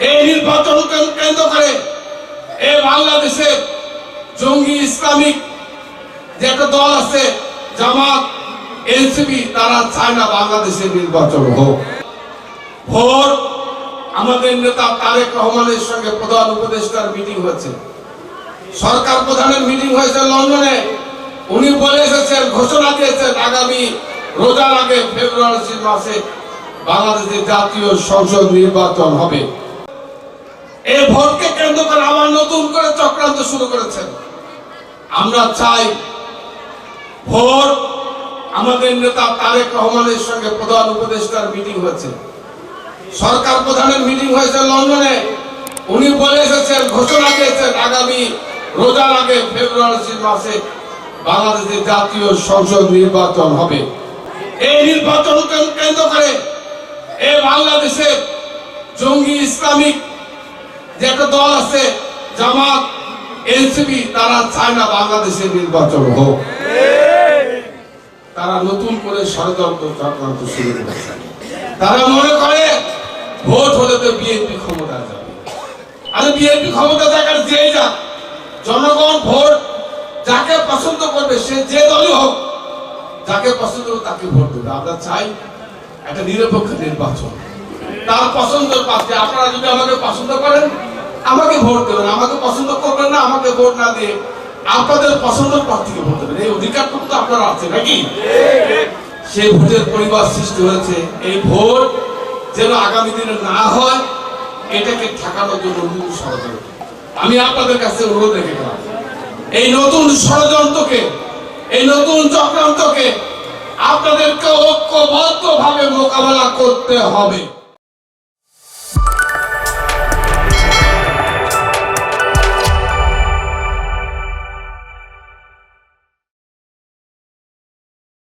এই নির্বাচন কেন্দ্র করে? এই বাংলাদেশে জঙ্গি ইসলামিক যে একটা দল আছে, জামাত, এনসিপি, তারা চায় না বাংলাদেশের নির্বাচন হোক। ভোর আমাদের নেতা তারেক রহমানের সঙ্গে প্রধান উপদেষ্টার মিটিং হয়েছে। সরকার প্রধানের মিটিং হয়েছে লন্ডনে। উনি বলে এসেছেন, ঘোষণা দিয়েছেন আগামী রোজার আগে ফেব্রুয়ারি মাসে বাংলাদেশের জাতীয় সংসদ নির্বাচন হবে। এই ভোটকে কেন্দ্র করে আবার নতুন করে চক্রান্ত শুরু করেছেন। আমরা চাই ভোট আমাদের নেতা তারেক রহমানের সঙ্গে প্রধান উপদেষ্টার মিটিং হয়েছে। সরকার প্রধানের মিটিং হয়েছে লন্ডনে। উনি বলে এসেছেন, ঘোষণা দিয়েছেন আগামী রোজার আগে ফেব্রুয়ারি মাসে বাংলাদেশের জাতীয় সংসদ নির্বাচন হবে। এই নির্বাচন কেন্দ্র করে এই বাংলাদেশে জঙ্গি ইসলামিক যে একটা দল আছে, জামাত, এনসিপি, তারা চায় না বাংলাদেশের নির্বাচন হোক। তারা নতুন করে ষড়যন্ত্র চক্রান্ত শুরু করেছে। তারা মনে করে ভোট হলে তো বিএনপি ক্ষমতা যাবে। আরে বিএনপি ক্ষমতা থাকার যে যাক জনগণ ভোট যাকে পছন্দ করবে, সে যে দলই হোক, যাকে পছন্দ করবে তাকে ভোট দেবে। আমরা চাই একটা নিরপেক্ষ নির্বাচন। তার পছন্দের পাশে আপনারা যদি আমাকে পছন্দ করেন, আমাকে ভোট দেবেন। আমাকে পছন্দ করবেন না, আমাকে ভোট না দিয়ে আপনাদের পছন্দের প্রার্থীকে ভোট দেবেন। এই অধিকারটুকু তো আপনারা আছে, নাকি? সেই ভোটের পরিবার সৃষ্টি হয়েছে। এই ভোট যেন আগামী দিনে না হয়, এটাকে ঠেকানোর জন্য নতুন ষড়যন্ত্র। আমি আপনাদের কাছে অনুরোধ রেখে গেলাম। এই নতুন ষড়যন্ত্রকে, এই নতুন চক্রান্তকে আপনাদেরকে ঐক্যবদ্ধ ভাবে মোকাবেলা করতে হবে।